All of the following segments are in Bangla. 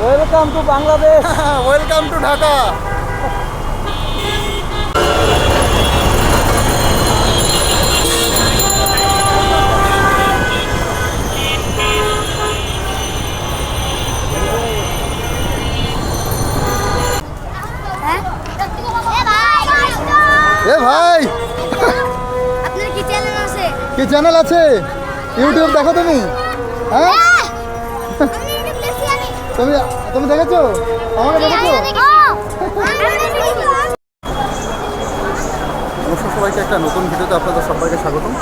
Welcome to Bangladesh welcome to Dhaka হ্যাঁ এ ভাই। কি চ্যানেল আছে? কি চ্যানেল আছে? ইউটিউব দেখো তুমি হ্যাঁ? তুমি তুমি দেখেছ? আমাকে দেখেছ? নমস্কার সবাইকে একটা নতুন ভিডিওতে আপনাদের সবাইকে স্বাগতম।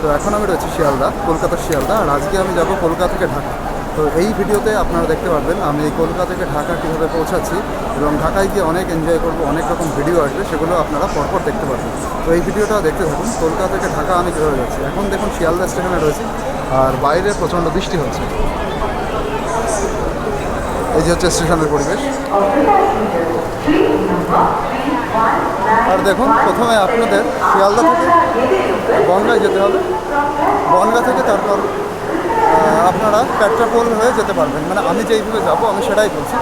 তো এখন আমি রয়েছি শিয়ালদা কলকাতার শিয়ালদা আর আজকে আমি যাব কলকাতা থেকে ঢাকা। তো এই ভিডিওতে আপনারা দেখতে পারবেন আমি এই কলকাতা থেকে ঢাকা কীভাবে পৌঁছাচ্ছি এবং ঢাকায় গিয়ে অনেক এনজয় করব অনেক রকম ভিডিও আসবে সেগুলো আপনারা পরপর দেখতে পারবেন। তো এই ভিডিওটা দেখতে থাকুন কলকাতা থেকে ঢাকা আমি কীভাবে যাচ্ছি। এখন দেখুন শিয়ালদা স্টেশনে রয়েছি আর বাইরে প্রচণ্ড বৃষ্টি হচ্ছে। এই যে হচ্ছে স্টেশনের পরিবেশ। আর দেখুন, প্রথমে আপনাদের শিয়ালদা থেকে বনগায় যেতে হবে। বনগা থেকে তারপর আপনারা পেট্রাপোল হয়ে যেতে পারবেন। মানে আমি যেইভাবে যাব, আমি সেটাই বলছি।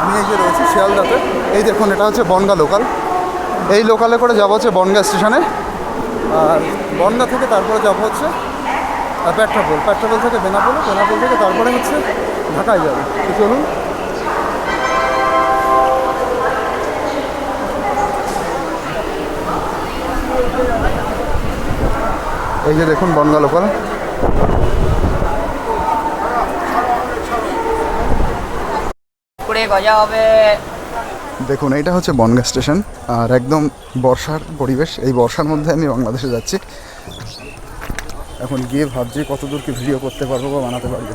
আমি এই যে রয়েছি শিয়ালদাতে, এই দেখুন, এটা হচ্ছে বনগা লোকাল এই লোকালে করে যাব হচ্ছে বনগা স্টেশনে। আর বনগা থেকে তারপরে যাব হচ্ছে পেট্রাপোল। পেট্রাপোল থেকে বেনাপোল বেনাপোল থেকে তারপরে হচ্ছে ঢাকায় যাবে। তো চলুন। এই যে দেখুন বনগা লোকাল। দেখুন এইটা হচ্ছে বনগা স্টেশন। আর একদম বর্ষার পরিবেশ। এই বর্ষার মধ্যে আমি বাংলাদেশে যাচ্ছি। এখন গিয়ে ভাবছি কতদূর কি ভিডিও করতে পারব বা বানাতে পারব।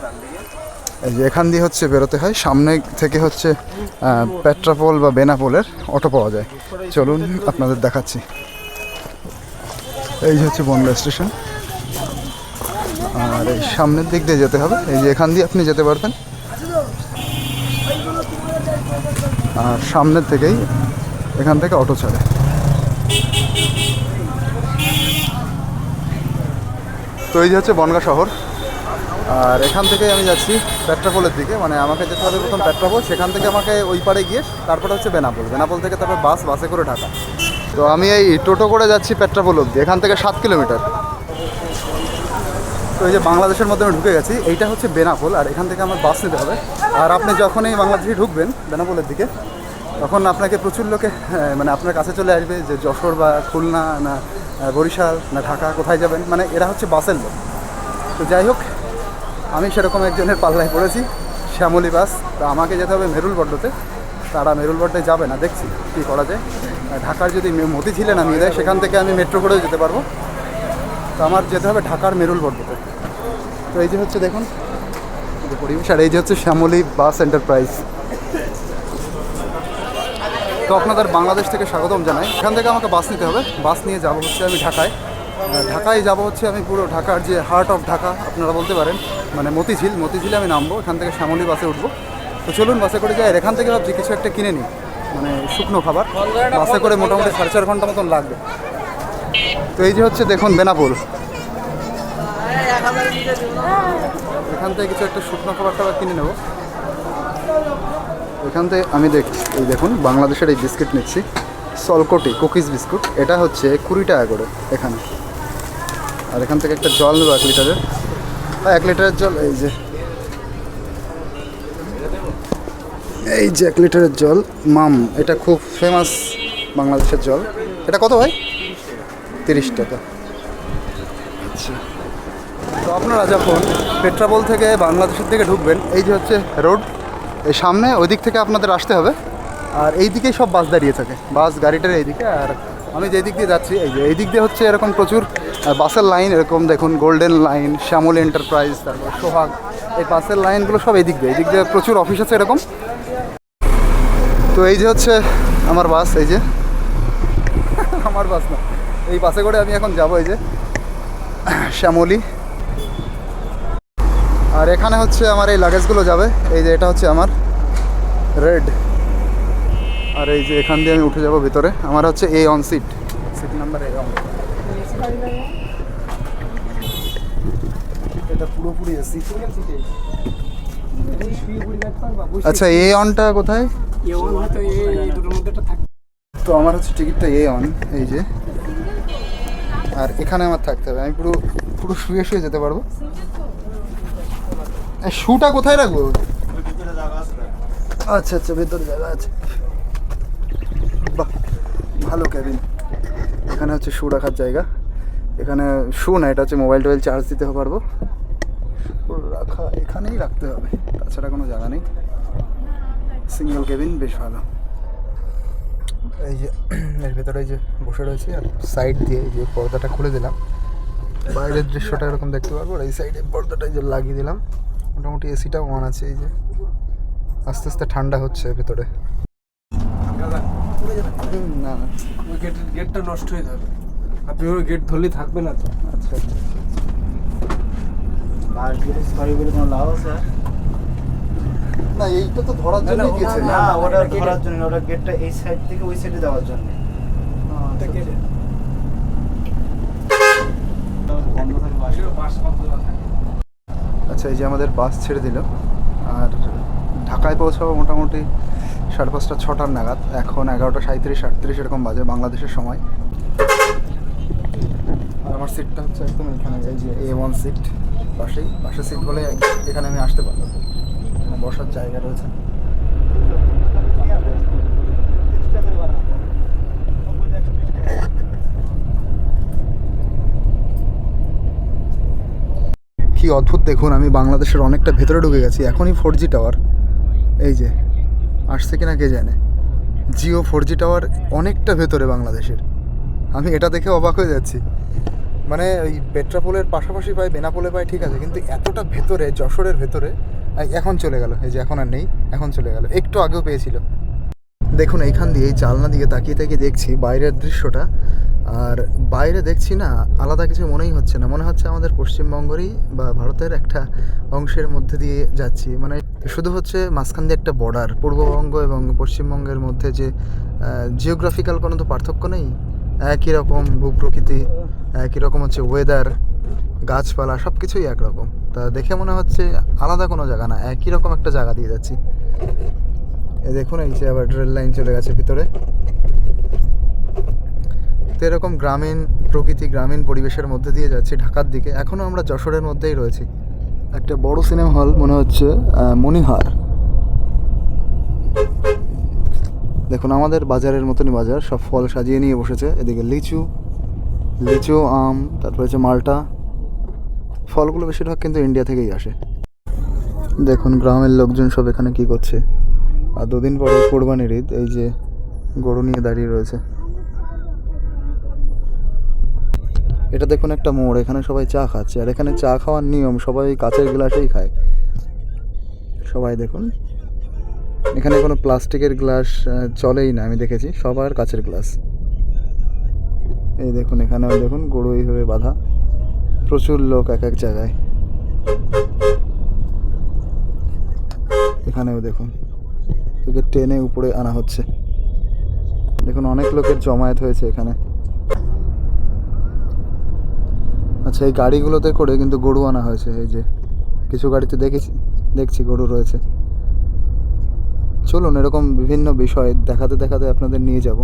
এই যে এখান দিয়ে হচ্ছে বেরোতে হয়। সামনে থেকে হচ্ছে পেট্রাপোল বা বেনাপোলের অটো পাওয়া যায়। চলুন আপনাদের দেখাচ্ছি। এই যে হচ্ছে বনগা স্টেশন আর এই সামনের দিক দিয়ে যেতে হবে। এই যে এখান দিয়ে আপনি যেতে পারবেন। আর সামনের থেকেই এখান থেকে অটো ছাড়ে। তো এই যে হচ্ছে বনগা শহর। আর এখান থেকে আমি যাচ্ছি পেট্রাপোলের দিকে মানে আমাকে যেতে হবে প্রথম পেট্রাপোল সেখান থেকে আমাকে ওই পারে গিয়ে তারপরে হচ্ছে বেনাপোল। বেনাপোল থেকে তারপর বাস বাসে করে ঢাকা। তো আমি এই টোটো করে যাচ্ছি পেট্রাপোল অব্দি এখান থেকে সাত কিলোমিটার। তো এই যে বাংলাদেশের মধ্যে আমি ঢুকে গেছি এইটা হচ্ছে বেনাপোল আর এখান থেকে আমার বাস নিতে হবে। আর আপনি যখনই বাংলাদেশে ঢুকবেন বেনাপোলের দিকে তখন আপনাকে প্রচুর লোকে হ্যাঁ, মানে আপনার কাছে চলে আসবে যে যশোর বা খুলনা না বরিশাল না ঢাকা কোথায় যাবেন মানে এরা হচ্ছে বাসের লোক। তো যাই হোক আমি সেরকম একজনের পাল্লায় পড়েছি, শ্যামলী বাস। তো আমাকে যেতে হবে মেরুল বড্ডতে তারা মেরুল বড্ডায় যাবে না, দেখছি কী করা যায়। ঢাকার যদি মতিঝিলে নামিয়ে দেয় সেখান থেকে আমি মেট্রো করেও যেতে পারব। তো আমার যেতে হবে ঢাকার মেরুল বড্ডতে তো এই যে হচ্ছে দেখুন পরিবেশ, আর এই যে হচ্ছে শ্যামলী বাস এন্টারপ্রাইজ। তো আপনাদের বাংলাদেশ থেকে স্বাগতম জানাই। এখান থেকে আমাকে বাস নিতে হবে। বাস নিয়ে যাব হচ্ছে আমি ঢাকায়। ঢাকায় যাব হচ্ছে আমি পুরো ঢাকার যে হার্ট অফ ঢাকা, আপনারা বলতে পারেন। মানে মতিঝিল মতিঝিলে আমি নামবো এখান থেকে শ্যামলী বাসে উঠবো। তো চলুন বাসে করে যাই এখান থেকে ভাবছি কিছু একটা কিনে নিই মানে শুকনো খাবার। বাসে করে মোটামুটি সাড়ে চার ঘণ্টা মতন লাগবে। তো এই যে হচ্ছে দেখুন বেনাপুর। এখান থেকে কিছু একটা শুকনো খাবার টাবার কিনে নেব। এখান থেকে আমি দেখ এই দেখুন বাংলাদেশের এই বিস্কিট নিচ্ছি। সলকটি কুকিজ বিস্কুট। এটা হচ্ছে কুড়ি টাকা করে এখানে। আর এখান থেকে একটা জল নেব এক লিটারের। এক লিটারের জল, এই যে। এই যে এক লিটারের জল, মাম, এটা খুব ফেমাস বাংলাদেশের জল। এটা কত ভাই? তিরিশ টাকা। আচ্ছা। তো আপনারা যখন পেট্রাপোল থেকে বাংলাদেশের দিকে ঢুকবেন, এই যে হচ্ছে রোড, এই সামনে ওই দিক থেকে আপনাদের আসতে হবে। আর এই দিকেই সব বাস দাঁড়িয়ে থাকে। বাস, গাড়িটার এই দিকে আর আমি যেই দিক দিয়ে যাচ্ছি, এই যে এই দিক দিয়ে হচ্ছে এরকম প্রচুর বাসের লাইন এরকম, দেখুন গোল্ডেন লাইন শ্যামল এন্টারপ্রাইজ তারপর সোহাগ, এই বাসের লাইনগুলো সব এই দিক দিয়ে, এই দিক দিয়ে প্রচুর অফিস আছে এরকম। তো এই যে হচ্ছে আমার বাস, এই যে। আমার বাস না, এই বাসে করে আমি এখন যাব, এই যে শ্যামলী আর এখানে হচ্ছে আমার এই লাগেজগুলো যাবে, এই যে এটা হচ্ছে আমার রেড আর এই যে এখান দিয়ে আমি উঠে যাব ভিতরে। আমার হচ্ছে A on seat seat number A on এটা পুরোপুরি এসি আচ্ছা এ অনটা কোথায়? তো আমার হচ্ছে টিকিটটা এ অন এই যে। আর এখানে আমার থাকতে হবে। আমি পুরো পুরো শুয়ে শুয়ে যেতে পারব। শুটা কোথায় রাখব? আচ্ছা আচ্ছা ভেতরে জায়গা আছে। ভালো ক্যাবিন এখানে হচ্ছে শু রাখার জায়গা। এখানে শু না, এটা হচ্ছে মোবাইল টোবাইল চার্জ দিতে পারব। রাখা এখানেই রাখতে হবে, তাছাড়া কোনো জায়গা নেই। সিঙ্গেল কেবিন বেশ ভালো। এই যে, এর ভেতরে যে বসে রয়েছে, আর সাইড দিয়ে যে পর্দাটা খুলে দিলাম। বাইরের দৃশ্যটা এরকম দেখতে পারব এই সাইডে পর্দাটা যে লাগিয়ে দিলাম। মোটামুটি এসিটাও অন আছে, এই যে। আস্তে আস্তে ঠান্ডা হচ্ছে ভেতরে। না। ওই গেটের গেটটা নষ্ট হয়ে যাবে। আপনি ওই গেট ধরলে থাকবে না তো। আচ্ছা আচ্ছা। না এইটা তো ধরার জন্য গেছে। না ওটা ধরার জন্য ওটা গেটটা এই সাইড থেকে ওই সাইডে জন্য। বন্ধ না থাকে। আচ্ছা এই যে আমাদের বাস ছেড়ে দিল। আর ঢাকায় পৌঁছাবো মোটামুটি সাড়ে পাঁচটা, ছটার নাগাদ। এখন এগারোটা সাঁত্রিশ আটত্রিশ এরকম বাজে বাংলাদেশের সময়। আর আমার সিটটা হচ্ছে একদম এখানে, এই যে এ ওয়ান সিট পাশেই। পাশের সিট বলে এখানে আমি আসতে পারব। এখানে বসার জায়গা রয়েছে। কি অদ্ভুত দেখুন, আমি বাংলাদেশের অনেকটা ভেতরে ঢুকে গেছি। এখনই ফোর জি টাওয়ার এই যে আসছে কিনা কে জানে? জিও ফোর জি টাওয়ার অনেকটা ভেতরে বাংলাদেশের। আমি এটা দেখে অবাক হয়ে যাচ্ছি। মানে ওই পেট্রাপোলের পাশাপাশি পাই বেনাপোলে পাই ঠিক আছে, কিন্তু এতটা ভেতরে, যশোরের ভেতরে এখন চলে গেল। এই যে এখন আর নেই, এখন চলে গেল। একটু আগেও পেয়েছিল। দেখুন, এইখান দিয়ে এই জালনা দিকে তাকিয়ে তাকিয়ে দেখছি বাইরের দৃশ্যটা। আর বাইরে দেখছি না, আলাদা কিছু মনেই হচ্ছে না। মনে হচ্ছে আমাদের পশ্চিমবঙ্গেরই বা ভারতের একটা অংশের মধ্যে দিয়ে যাচ্ছি। মানে শুধু হচ্ছে মাঝখান দিয়ে একটা বর্ডার পূর্ববঙ্গ এবং পশ্চিমবঙ্গের মধ্যে যে জিওগ্রাফিক্যাল কোনো তো পার্থক্য নেই? একই রকম ভূপ্রকৃতি, একই রকম হচ্ছে ওয়েদার গাছপালা সব কিছুই একরকম। তা দেখে মনে হচ্ছে আলাদা কোনো জায়গা না, একই রকম একটা জায়গা দিয়ে যাচ্ছি। এ দেখুন, এই যে আবার রেল লাইন চলে গেছে ভিতরে। তো এরকম গ্রামীণ প্রকৃতি, গ্রামীণ পরিবেশের মধ্যে দিয়ে যাচ্ছি ঢাকার দিকে। এখনও আমরা যশোরের মধ্যেই রয়েছি। একটা বড় সিনেমা হল মনে হচ্ছে আহ, মণিহার। দেখুন আমাদের বাজারের মতনই বাজার সব ফল সাজিয়ে নিয়ে বসেছে। এদিকে লিচু লিচু আম তারপর হচ্ছে মালটা। ফলগুলো বেশিরভাগ কিন্তু ইন্ডিয়া থেকেই আসে। দেখুন গ্রামের লোকজন সব এখানে কি করছে। আর দুদিন পরে কোরবানির ঈদ এই যে গরু নিয়ে দাঁড়িয়ে রয়েছে। এটা দেখুন একটা মোড়, এখানে সবাই চা খাচ্ছে। আর এখানে চা খাওয়ার নিয়ম, সবাই কাঁচের গ্লাসেই খায়। সবাই দেখুন, এখানে কোনো প্লাস্টিকের গ্লাস চলেই না, আমি দেখেছি, সবার কাচের গ্লাস। এই দেখুন, এখানেও দেখুন গরু এইভাবে বাঁধা। প্রচুর লোক এক এক জায়গায়। এখানেও দেখুন তোকে টেনে উপরে আনা হচ্ছে। দেখুন, অনেক লোকের জমায়েত হয়েছে এখানে। আচ্ছা এই গাড়িগুলোতে করে কিন্তু গরু আনা হয়েছে, এই যে কিছু গাড়িতে দেখেছি, দেখছি গরু রয়েছে। চলুন, এরকম বিভিন্ন বিষয় দেখাতে দেখাতে আপনাদের নিয়ে যাব।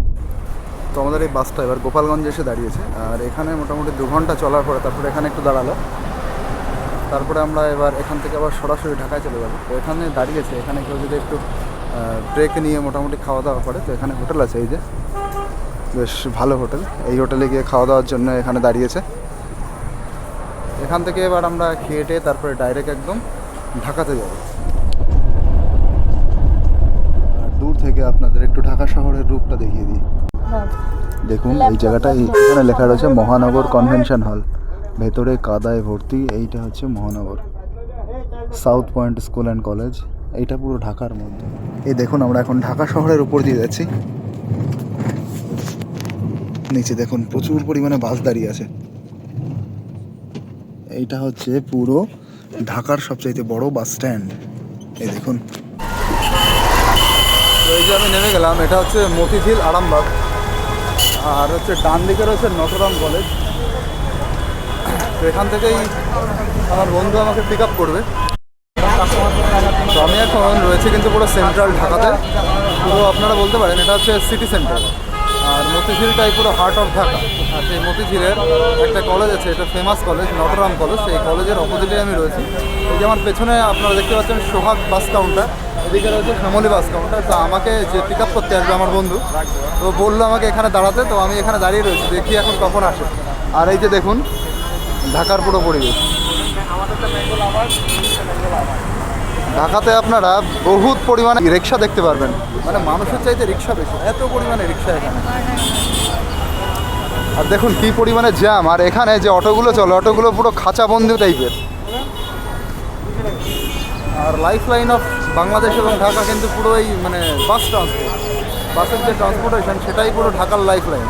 তো আমাদের এই বাসটা এবার গোপালগঞ্জে এসে দাঁড়িয়েছে, আর এখানে মোটামুটি দু ঘণ্টা চলার পরে তারপরে এখানে একটু দাঁড়াল। তারপরে আমরা এবার এখান থেকে আবার সরাসরি ঢাকায় চলে যাব। তো এখানে দাঁড়িয়েছে, এখানে কেউ যদি একটু ব্রেক নিয়ে মোটামুটি খাওয়া দাওয়া করে, তো এখানে হোটেল আছে, এই যে। বেশ ভালো হোটেল। এই হোটেলে গিয়ে খাওয়া দাওয়ার জন্য এখানে দাঁড়িয়েছে। এখান থেকে এবার আমরা খেয়েটে তারপরে ডাইরেক্ট একদম ঢাকাতে যাব। আর দূর থেকে আপনাদের একটু ঢাকা শহরের রূপটা দেখিয়ে দিই। দেখুন, এই জায়গাটা এখানে লেখা রয়েছে মহানগর কনভেনশন হল। ভেতরে কাদায় ভর্তি, এইটা হচ্ছে মহানগর। South Point school and college, এইটা পুরো ঢাকার মধ্যে। এই দেখুন, আমরা এখন ঢাকা শহরের উপর দিয়ে যাচ্ছি। নিচে দেখুন, প্রচুর পরিমাণে বাস দাঁড়িয়ে আছে। এইটা হচ্ছে পুরো ঢাকার সবচাইতে বড় বাস স্ট্যান্ড। এই দেখুন। এই যে আমি নেমে গেলাম, এটা হচ্ছে মতিঝিল আরামবাগ। আর হচ্ছে ডান দিকে রয়েছে নটরডাম কলেজ। এখান থেকেই আমার বন্ধু আমাকে পিক আপ করবে। আমি এখন রয়েছে কিন্তু পুরো সেন্ট্রাল ঢাকাতে। পুরো আপনারা বলতে পারেন এটা হচ্ছে সিটি সেন্টার আর মতিঝিলটাই পুরো হার্ট অফ ঢাকা আর সেই মতিঝিলের একটা কলেজ আছে, এটা ফেমাস কলেজ নটরাম কলেজ সেই কলেজের অপোজিটে আমি রয়েছি। এই যে আমার পেছনে আপনারা দেখতে পাচ্ছেন সোহাগ বাস কাউন্টার এদিকে রয়েছে শ্যামলী বাস কাউন্টার তো আমাকে যে পিক আপ করতে আসবে আমার বন্ধু তো বলল আমাকে এখানে দাঁড়াতে, তো আমি এখানে দাঁড়িয়ে রয়েছি, দেখি এখন কখন আসে। আর এই যে দেখুন, ঢাকার পুরো পরিবেশ। ঢাকাতে আপনারা বহুত পরিমাণে রিক্সা দেখতে পারবেন। মানে মানুষের চাইতে রিক্সা বেশি এত পরিমাণে রিক্সা এখানে। আর দেখুন কি পরিমাণে জ্যাম আর এখানে যে অটোগুলো চলে অটোগুলো পুরো খাঁচা খাঁচাবন্দি টাইপের আর লাইফ লাইন অফ বাংলাদেশ এবং ঢাকা কিন্তু পুরো এই মানে বাস ট্রান্সপোর্ট বাসের যে ট্রান্সপোর্টেশন সেটাই পুরো ঢাকার লাইফ লাইন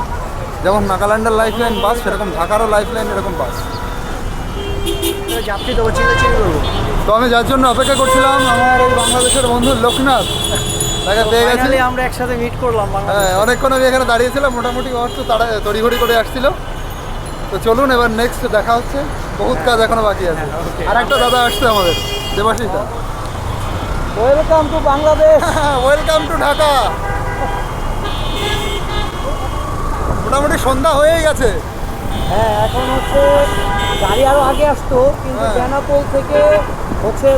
যেমন নাগাল্যান্ডের লাইফ লাইন বাস সেরকম ঢাকারও লাইফ লাইন এরকম বাস যাত্রী তো চিনে করব। তো আমি যার জন্য অপেক্ষা করছিলাম আমার এই বাংলাদেশের বন্ধু লোকনাথ। তাকে পেয়ে গেছি। আমরা একসাথে মিট করলাম হ্যাঁ অনেকক্ষণ আমি এখানে দাঁড়িয়েছিলাম মোটামুটি আমার তো তাড়া তড়িঘড়ি করে আসছিল। তো চলুন এবার নেক্সট দেখা হচ্ছে। বহুত কাজ এখনও বাকি আছে। আর একটা দাদা আসছে আমাদের দেবাশিস দা। Welcome to Bangladesh welcome to Dhaka মোটামুটি সন্ধ্যা হয়েই গেছে। হ্যাঁ এখন হচ্ছে গাড়ি আরও আগে আসতো কিন্তু হ্যাঁ। বেনাপোল থেকে হচ্ছে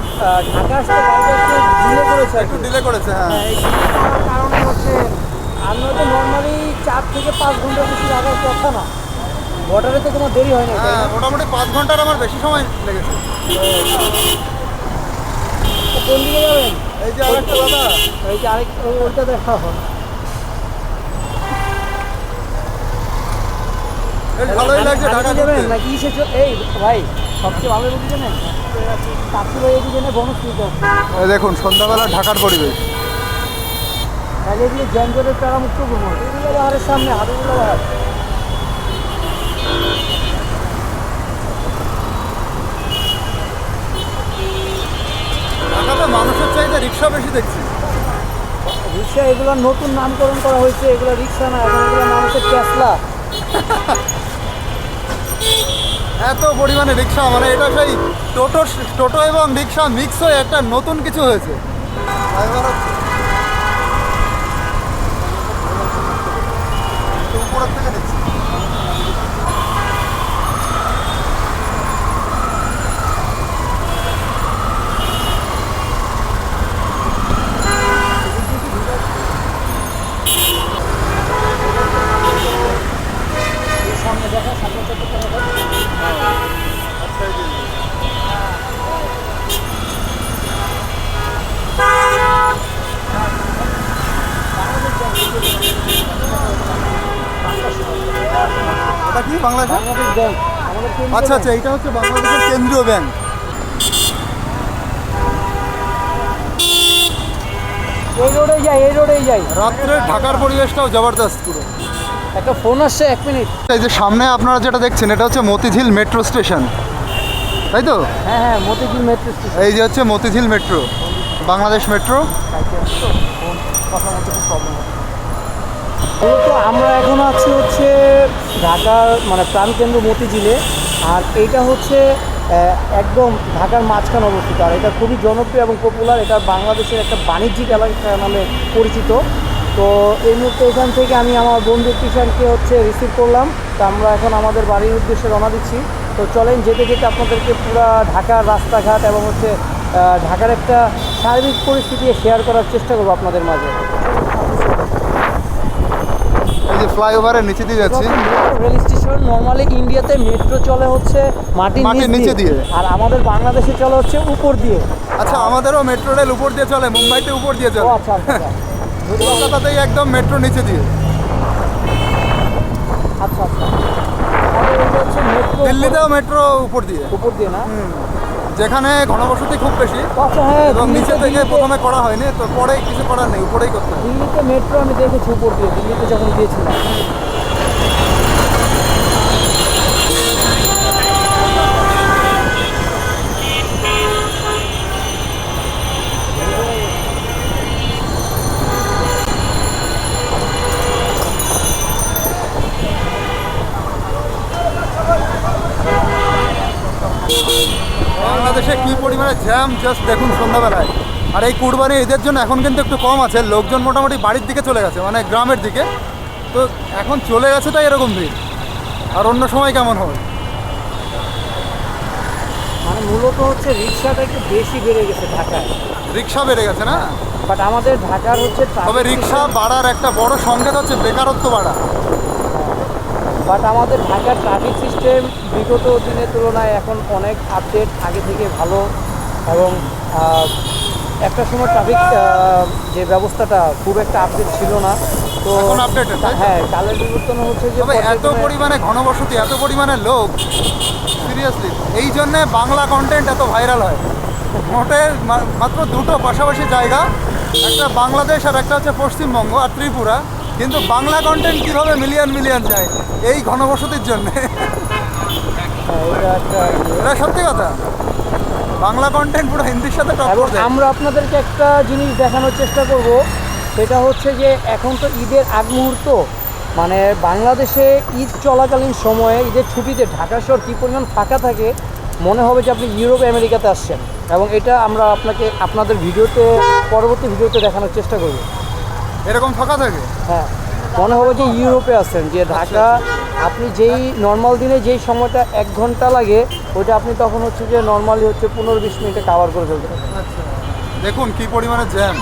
ঢাকা আসতে গাড়িটা একটু ডিলে করেছে একটু ডিলে করেছে হ্যাঁ। হ্যাঁ, এই কারণে হচ্ছে আমরা তো নর্মালি চার থেকে পাঁচ ঘণ্টা বেশি লাগার কথা না। বর্ডারে তো তোমার দেরি হয় না হ্যাঁ মোটামুটি পাঁচ ঘণ্টার আমার বেশি সময় লেগেছে। কোন দিকে যাবেন? এই যে আরেকটা দাদা এই যে আরেক ওই- ওইটা দেখা হয় ভালোই লাগছে ঢাকা যাবেন নাকি ইসে এই ভাই সবচেয়ে ভালো বুঝি জানেন? কাকু এদিকে না বনশ্রী এই দেখুন সন্ধ্যাবেলা ঢাকার পরিবেশ। এদিকে করব বাহারের সামনে হাবিবুল্লাহ ঢাকাতে মানুষের চাইতে রিক্সা বেশি দেখছি। রিক্সা এগুলোর নতুন নামকরণ করা হয়েছে এগুলো রিক্সা না এখন এগুলো মানুষের টেসলা এত পরিমাণে রিক্সা মানে এটা সেই টোটো টোটো এবং রিক্সা মিক্স হয়ে একটা নতুন কিছু হয়েছে এবার উপরের থেকে দেখছি সামনে দেখা সামনে চোখে এটা কি বাংলাদেশ বাংলাদেশ ব্যাংক আমাদের কেন্দ্রীয় আচ্ছা আচ্ছা এটা হচ্ছে বাংলাদেশের কেন্দ্রীয় ব্যাংক। এই রোডেই যাই এই রোডেই যাই। রাত্রে ঢাকার পরিবেশটাও জবরদস্ত। পুরো একটা ফোন আসছে এক মিনিট। এই যে সামনে আপনারা যেটা দেখছেন এটা হচ্ছে মতিঝিল মেট্রো স্টেশন। তাই তো? হ্যাঁ হ্যাঁ মতিঝিল মেট্রো স্টেশন। এই যে হচ্ছে মতিঝিল মেট্রো বাংলাদেশ মেট্রো। কথা বলতে প্রবলেম আমরা এখন আছি হচ্ছে ঢাকার মানে প্রাণকেন্দ্র মতিঝিলে। আর এইটা হচ্ছে একদম ঢাকার মাঝখানে অবস্থিত। আর এটা খুবই জনপ্রিয় এবং পপুলার এটা বাংলাদেশের একটা বাণিজ্যিক এলাকা নামে পরিচিত। তো এই মুহূর্তে এখান থেকে আমি আমার বন্ধু কিষানকে হচ্ছে রিসিভ করলাম। তো আমরা এখন আমাদের বাড়ির উদ্দেশ্যে রওনা দিচ্ছি। তো চলেন যেতে যেতে আপনাদেরকে পুরো ঢাকার রাস্তাঘাট এবং হচ্ছে ঢাকার একটা সার্বিক পরিস্থিতি শেয়ার করার চেষ্টা করব আপনাদের মাঝে। এই যে ফ্লাইওভারের নিচে দিয়ে যাচ্ছি। রেল স্টেশন নর্মালি ইন্ডিয়াতে মেট্রো চলে হচ্ছে মাটির নিচে দিয়ে। আর আমাদের বাংলাদেশে চলে হচ্ছে উপর দিয়ে। আচ্ছা আমাদেরও মেট্রো রেল উপর দিয়ে চলে মুম্বাইতে উপর দিয়ে চলে। আচ্ছা আচ্ছা আচ্ছা। কলকাতাতেই একদম মেট্রো নিচে দিয়ে। আচ্ছা আচ্ছা। দিল্লিতেও মেট্রো উপর দিয়ে। উপর দিয়ে না? যেখানে ঘনবসতি খুব বেশি আচ্ছা হ্যাঁ এবং নিচে থেকে প্রথমে করা হয়নি তো পরে কিছু করার নেই উপরেই করতে দিল্লিতে মেট্রো আমি দেখেছি উপর দিয়ে দিল্লিতে যখন গিয়েছিলাম। পরিমাণে জ্যাম জাস্ট দেখুন সন্ধ্যাবেলায়। আর এই কুরবানি ঈদের জন্য এখন কিন্তু একটু কম আছে লোকজন মোটামুটি বাড়ির দিকে চলে গেছে মানে গ্রামের দিকে। তো এখন চলে গেছে তাই এরকম ভিড়। আর অন্য সময় কেমন হবে? মানে মূলত হচ্ছে রিক্সাটা একটু বেশি বেড়ে গেছে ঢাকায়। রিক্সা বেড়ে গেছে না? বাট আমাদের ঢাকার হচ্ছে তবে রিক্সা বাড়ার একটা বড় সংকেত হচ্ছে বেকারত্ব বাড়া। বাট আমাদের ঢাকার ট্রাফিক সিস্টেম বিগত দিনের তুলনায় এখন অনেক আপডেট আগে থেকে ভালো এবং একটা সময় ট্রাফিক যে ব্যবস্থাটা খুব একটা আপডেট ছিল না। তো হ্যাঁ কালের বিবর্তন হচ্ছে যে এত পরিমাণে ঘনবসতি এত পরিমাণে লোক সিরিয়াসলি এই জন্যে বাংলা কন্টেন্ট এত ভাইরাল হয়। মোটে মা- মাত্র দুটো পাশাপাশি জায়গা একটা বাংলাদেশ আর একটা হচ্ছে পশ্চিমবঙ্গ আর ত্রিপুরা। কিন্তু বাংলা কন্টেন্ট কীভাবে মিলিয়ন মিলিয়ন যায়? এই ঘনবসতির জন্যে। এটা সত্যি কথা। বাংলা কন্টেন্ট পুরো হিন্দির সাথে আমরা আপনাদেরকে একটা জিনিস দেখানোর চেষ্টা করব। সেটা হচ্ছে যে এখন তো ঈদের আগ মুহূর্ত। মানে বাংলাদেশে ঈদ চলাকালীন সময়ে ঈদের ছুটিতে ঢাকা শহর কী পরিমাণ ফাঁকা থাকে মনে হবে যে আপনি ইউরোপ আমেরিকাতে আসছেন। এবং এটা আমরা আপনাকে আপনাদের ভিডিওতে পরবর্তী ভিডিওতে দেখানোর চেষ্টা করব। এরকম ফাঁকা থাকে? হ্যাঁ মনে হবে যে ইউরোপে আছেন যে ঢাকা আপনি যেই নর্মাল দিনে যেই সময়টা এক ঘণ্টা লাগে ওটা আপনি তখন হচ্ছে যে নর্মালি হচ্ছে পনেরো বিশ মিনিটে কাভার করে ফেলতে পারবেন। দেখুন কি পরিমাণে জ্যাম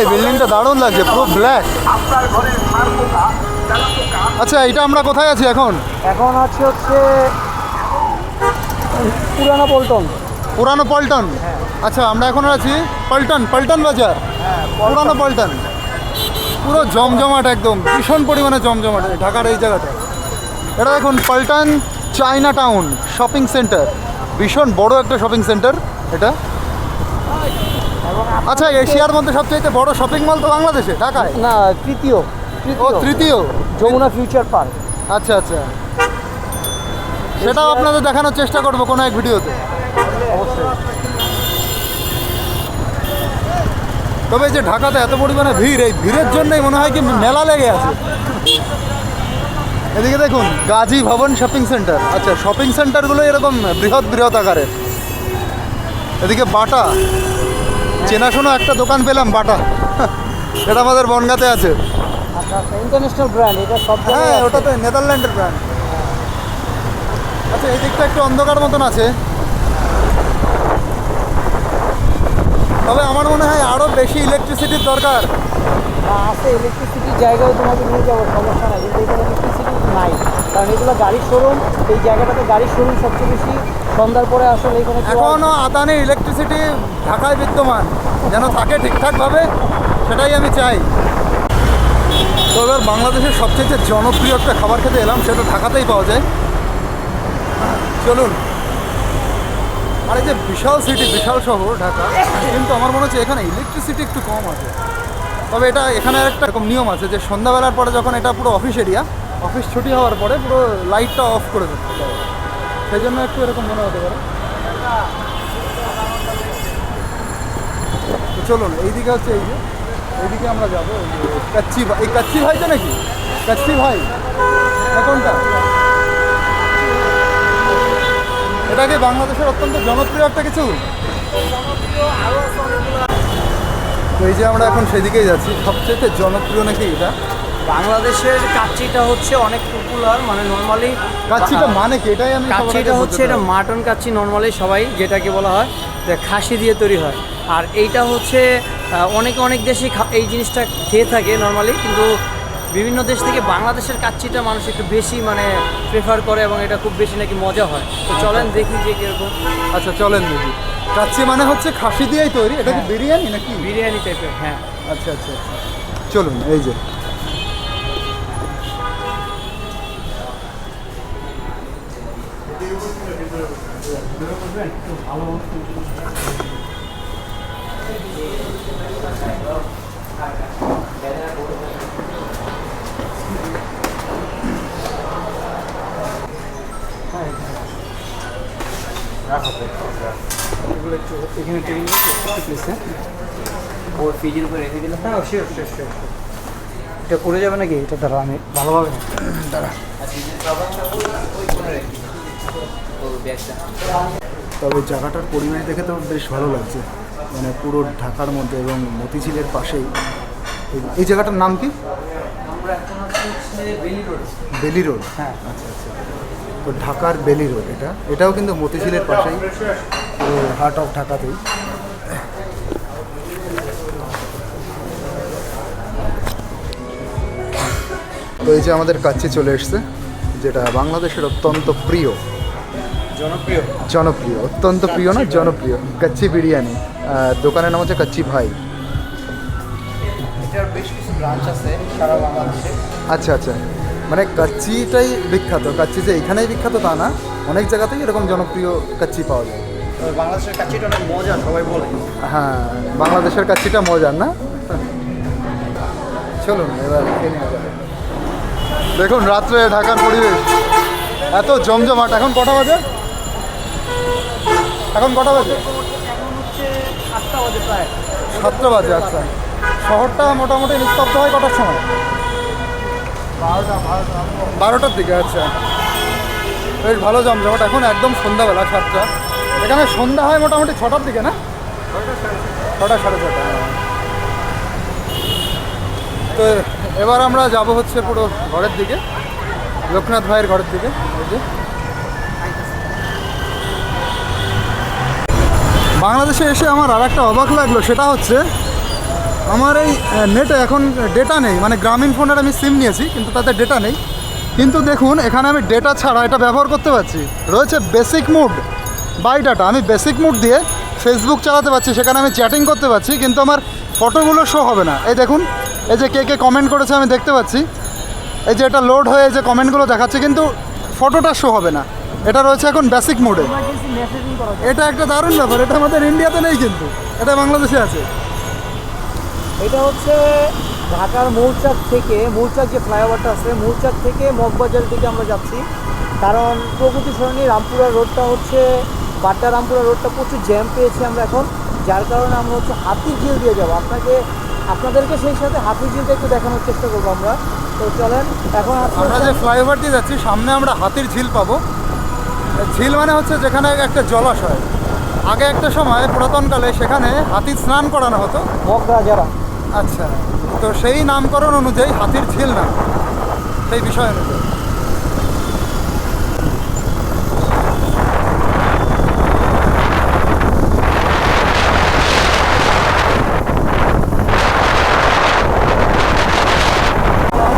এই বিল্ডিংটা দারুণ লাগছে পুরো ব্ল্যাক আচ্ছা এটা আমরা কোথায় আছি এখন? এখন আছে হচ্ছে পুরানো পল্টন। পুরানো পল্টন? আচ্ছা আমরা এখন আছি পল্টন পল্টন বাজার? পুরানো পল্টন। পুরো জমজমাট একদম ভীষণ পরিমাণে জমজমাট এই ঢাকার এই জায়গাটা। এটা দেখুন Paltan Chinatown shopping centre. ভীষণ বড় একটা শপিং সেন্টার এটা। আচ্ছা এশিয়ার মধ্যে সবচেয়ে বড় শপিং মল তো বাংলাদেশে ঢাকায়? না তৃতীয়। ও তৃতীয় তৃতীয়? Jamuna future park. আচ্ছা আচ্ছা। সেটাও আপনাদের দেখানোর চেষ্টা করব কোনো এক ভিডিওতে। অবশ্যই তবে যে ঢাকাতে এত পরিমাণে ভিড়, এই ভিড়ের জন্যই মনে হয় কি মেলা লেগে আছে। এদিকে দেখুন, গাজী ভবন শপিং সেন্টার। আচ্ছা শপিং সেন্টারগুলো এরকম বৃহৎ বৃহৎ আকারের। এদিকে বাটা। চেনাশোনা একটা দোকান পেলাম, বাটা। এটা আমাদের বনগাতে আছে। আচ্ছা ইন্টারন্যাশনাল ব্র্যান্ড এটা সব হ্যাঁ ওটা তো নেদারল্যান্ডের ব্র্যান্ড আচ্ছা এই দিকটা একটু অন্ধকার মতন আছে। তবে আমার মনে হয় আরও বেশি ইলেকট্রিসিটির দরকার। আছে ইলেকট্রিসিটির জায়গায় তোমাকে নিয়ে যাব সমস্যা নাই কিন্তু এখানে ইলেকট্রিসিটি নাই। কারণ এগুলো গাড়ির শোরুম এই জায়গাটাতে গাড়ির শোরুম সবচেয়ে বেশি। সন্ধ্যার পরে আসলে এখানে এখনও আদানির ইলেকট্রিসিটি ঢাকায় বিদ্যমান। যেন থাকে ঠিকঠাকভাবে সেটাই আমি চাই। তো এবার বাংলাদেশের সবচেয়ে জনপ্রিয় একটা খাবার খেতে এলাম, সেটা ঢাকাতেই পাওয়া যায়। চলুন। আর এই যে বিশাল সিটি বিশাল শহর ঢাকা, কিন্তু আমার মনে হচ্ছে এখানে ইলেকট্রিসিটি একটু কম আছে। তবে এটা এখানে একটা এরকম নিয়ম আছে যে সন্ধ্যাবেলার পরে যখন এটা পুরো অফিস এরিয়া অফিস ছুটি হওয়ার পরে পুরো লাইটটা অফ করে দিতে হবে সেই জন্য একটু এরকম মনে হতে পারে। চলুন, এইদিকে হচ্ছে এই যে এইদিকে আমরা যাব কাচ্চি ভাই এই কাচ্চি ভাই তো নাকি? কাচ্চি ভাই না কোনটা? এটা কি বাংলাদেশের অত্যন্ত জনপ্রিয় একটা কিছু। তো এই যে আমরা এখন সেদিকেই যাচ্ছি সবচেয়ে জনপ্রিয় নাকি এটা? বাংলাদেশের কাচ্চিটা হচ্ছে অনেক পপুলার মানে নর্মালি কাচ্চিটা মানে কি? এটাই আমি কাচ্চিটা হচ্ছে এটা মাটন কাচ্চি নর্মালি সবাই যেটাকে বলা হয় যে খাসি দিয়ে তৈরি হয়। আর এইটা হচ্ছে অনেকে অনেক দেশে এই জিনিসটা খেয়ে থাকে নর্মালি কিন্তু বিভিন্ন দেশ থেকে বাংলাদেশের কাচ্চিটা মানুষ একটু বেশি মানে প্রেফার করে এবং এটা খুব বেশি নাকি মজা হয়। তো চলেন দেখি যে কীরকম। আচ্ছা চলেন দেখি। কাচ্চি মানে হচ্ছে খাসি দিয়েই তৈরি? এটা কি হ্যাঁ। বিরিয়ানি নাকি? বিরিয়ানি টাইপের হ্যাঁ। আচ্ছা আচ্ছা আচ্ছা। চলুন এই যে। এগুলো একটু এখানে টেবিল প্লিজ হ্যাঁ ওর ফ্রিজের উপরে রেখে দিলাম হ্যাঁ শিওর শিওর শিওর এটা পড়ে যাবে নাকি? এটা দ্বারা আমি ভালোভাবে তবে জায়গাটার পরিবেশ দেখে তো বেশ ভালো লাগছে। মানে পুরো ঢাকার মধ্যে এবং মতিঝিলের পাশেই। এই- জায়গাটার নাম কি? Bailey road. হ্যাঁ। আচ্ছা আচ্ছা। তো ঢাকার বেলি রোড এটা। এটাও কিন্তু মতিঝিলের পাশেই। হার্ট অফ ঢাকাতেই। তো এই যে আমাদের কাছে চলে এসছে যেটা বাংলাদেশের অত্যন্ত প্রিয়। জনপ্রিয়। জনপ্রিয় অত্যন্ত প্রিয় না জনপ্রিয় কাচ্চি বিরিয়ানি। দোকানের নাম হচ্ছে কাচ্চি ভাই। এটার বেশ কিছু ব্রাঞ্চ আছে সারা বাংলাদেশে। আচ্ছা আচ্ছা। মানে কাচ্চিটাই বিখ্যাত কাচ্চি যে এখানেই বিখ্যাত তা না অনেক জায়গাতেই এরকম জনপ্রিয় কাচ্চি পাওয়া যায়। বাংলাদেশের কাচ্চিটা অনেক মজা সবাই বলে। হ্যাঁ বাংলাদেশের কাচ্চিটা মজার না? চলুন, এবার। দেখুন, রাত্রে ঢাকার পরিবেশ। এত জমজমাট, এখন কটা বাজে? এখন কটা বাজে? সাতটা বাজে আচ্ছা। শহরটা মোটামুটি নিস্তব্ধ হয় কটার সময়? বারোটার দিকে আচ্ছা। বেশ ভালো জমজমাট, এখন একদম সন্ধ্যাবেলা সাতটা। এখানে সন্ধ্যা হয় মোটামুটি ছটার দিকে, না? ছটা সাড়ে ছটা হ্যাঁ। তো এবার আমরা যাব হচ্ছে পুরো ঘরের দিকে, লোকনাথ ভাইয়ের ঘরের দিকে বাংলাদেশে এসে আমার আর একটা অবাক লাগল, সেটা হচ্ছে আমার এই নেটে এখন ডেটা নেই মানে গ্রামীণ ফোনের আমি সিম নিয়েছি, কিন্তু তাতে ডেটা নেই। কিন্তু দেখুন, এখানে আমি ডেটা ছাড়া এটা ব্যবহার করতে পারছি। রয়েছে বেসিক মুড বাই ডাটা। আমি বেসিক মুড দিয়ে ফেসবুক চালাতে পারছি, সেখানে আমি চ্যাটিং করতে পারছি, কিন্তু আমার ফটোগুলো শো হবে না। এই দেখুন, এই যে কে কে কমেন্ট করেছে, আমি দেখতে পাচ্ছি। এই যে এটা লোড হয়ে যে কমেন্টগুলো দেখাচ্ছে, কিন্তু ফটোটা শো হবে না। এটা রয়েছে এখন বেসিক মোডে। এটা একটা দারুণ ব্যাপার, এটা আমাদের ইন্ডিয়াতে নেই কিন্তু, এটা বাংলাদেশে আছে। এটা হচ্ছে ঢাকার মৌচাক থেকে, মৌচাক যে ফ্লাইওভারটা আছে, মৌচাক থেকে মগবাজার দিকে আমরা যাচ্ছি। কারণ প্রগতি সরণি রামপুরা রোডটা হচ্ছে বাড্ডা রামপুরা রোডটা প্রচুর জ্যাম পেয়েছি আমরা এখন যার কারণে আমরা হচ্ছে হাতির ঝিল দিয়ে যাব। আপনাকে আপনাদেরকে সেই সাথে হাতির ঝিলটা একটু দেখানোর চেষ্টা করব আমরা। তো চলেন এখন আমরা যে ফ্লাইওভার দিয়ে যাচ্ছি সামনে আমরা হাতির ঝিল পাবো। ঝিল মানে হচ্ছে যেখানে একটা জলাশয়। আগে একটা সময় পুরাতনকালে সেখানে হাতির স্নান করানো হতো। মগরা যারা আচ্ছা তো সেই নামকরণ অনুযায়ী হাতির ঝিল নাম। সেই বিষয় অনুযায়ী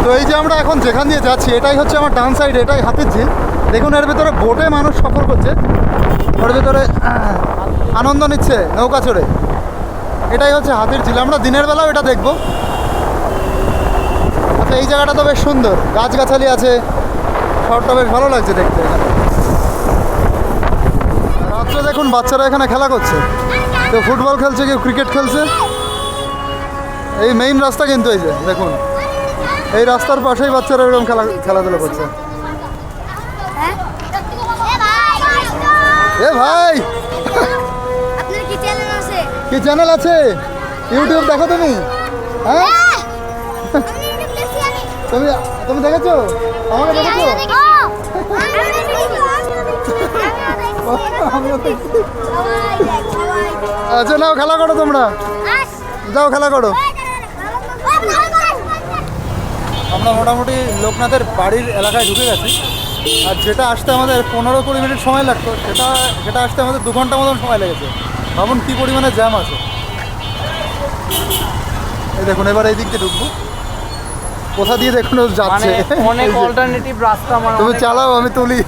তো এই যে আমরা এখন যেখান দিয়ে যাচ্ছি, এটাই হচ্ছে আমার ডান সাইড এটাই হাতির ঝিল। দেখুন, এর ভিতরে বোটে মানুষ সফর করছে। ওর ভিতরে আনন্দ নিচ্ছে, নৌকা চড়ে। এটাই হচ্ছে হাতির ঝিল। আমরা দিনের বেলাও এটা দেখব। আচ্ছা এই জায়গাটা তো বেশ সুন্দর। গাছগাছালি আছে। শহরটা বেশ ভালো লাগছে দেখতে। রাত্রে দেখুন, বাচ্চারা এখানে খেলা করছে। কেউ ফুটবল খেলছে, কেউ ক্রিকেট খেলছে। এই মেইন রাস্তা কিন্তু এই যে, দেখুন। এই রাস্তার পাশেই বাচ্চারা এরকম খেলা খেলাধুলা করছে। হ্যাঁ? এ ভাই কি চ্যানেল আছে? ইউটিউব দেখো তুমি? হ্যাঁ? আমি তুমি তুমি দেখেছ? আমাকে দেখেছ? আচ্ছা নাও খেলা করো তোমরা। যাও খেলা করো। আমরা মোটামুটি লোকনাথের বাড়ির এলাকায় ঢুকে গেছি। আর যেটা আসতে আমাদের পনেরো কুড়ি মিনিট সময় লাগতো সেটা সেটা আসতে আমাদের দু ঘণ্টা মতন সময় লেগেছে। ভাবুন কী পরিমাণে জ্যাম আছে। এই দেখুন এবার এই দিক দিয়ে ঢুকবো। কোথা দিয়ে দেখুন ও মানে যাচ্ছে অনেক অল্টারনেটিভ রাস্তা আমার তুমি চালাও আমি তুলি।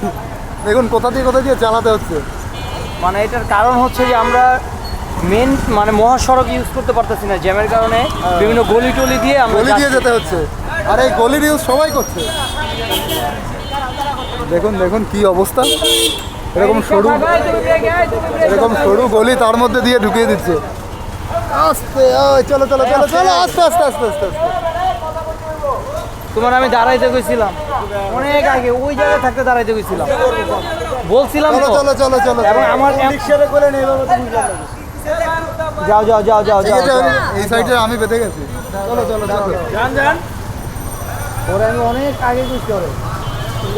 দেখুন কোথা দিয়ে কোথা দিয়ে চালাতে হচ্ছে। মানে এটার কারণ হচ্ছে যে আমরা মেন মানে মহাসড়ক ইউজ করতে পারতেছি না জ্যামের কারণে বিভিন্ন গলি টলি দিয়ে আমরা গলি দিয়ে যেতে হচ্ছে। আর এই গলির ইউজ সবাই করছে। দেখুন দেখুন কি অবস্থা। এরকম সরু এরকম সরু গলি তার মধ্যে দিয়ে ঢুকিয়ে দিচ্ছে। আস্তে ওই চলো চলো চলো চলো আস্তে আস্তে আস্তে আস্তে আস্তে। তোমার আমি দাঁড়াইতে গেছিলাম। অনেক আগে ওই জায়গায় থাকতে দাঁড়াইতে গেছিলাম। বলছিলাম চলো চলো চলো চলো এবং আমার যাও যাও যাও যাও যাও যাও। এই সাইডে আমি বেঁধে গেছি। চলো চলো চলো ওরা আমি অনেক আগে গেছি ওরে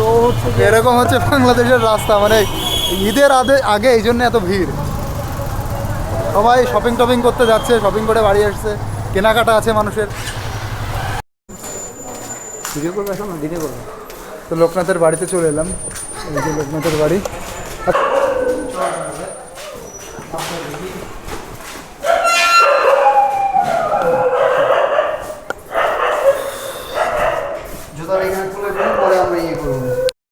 ও হচ্ছে এরকম হচ্ছে বাংলাদেশের রাস্তা মানে ঈদের আগে আগে এই জন্য এত ভিড়। সবাই শপিং টপিং করতে যাচ্ছে শপিং করে বাড়ি আসছে কেনাকাটা আছে মানুষের। ভিডিও করবে এখন ভিডিও করবে। তো লোকনাথের বাড়িতে চলে এলাম। এই যে লোকনাথের বাড়ি।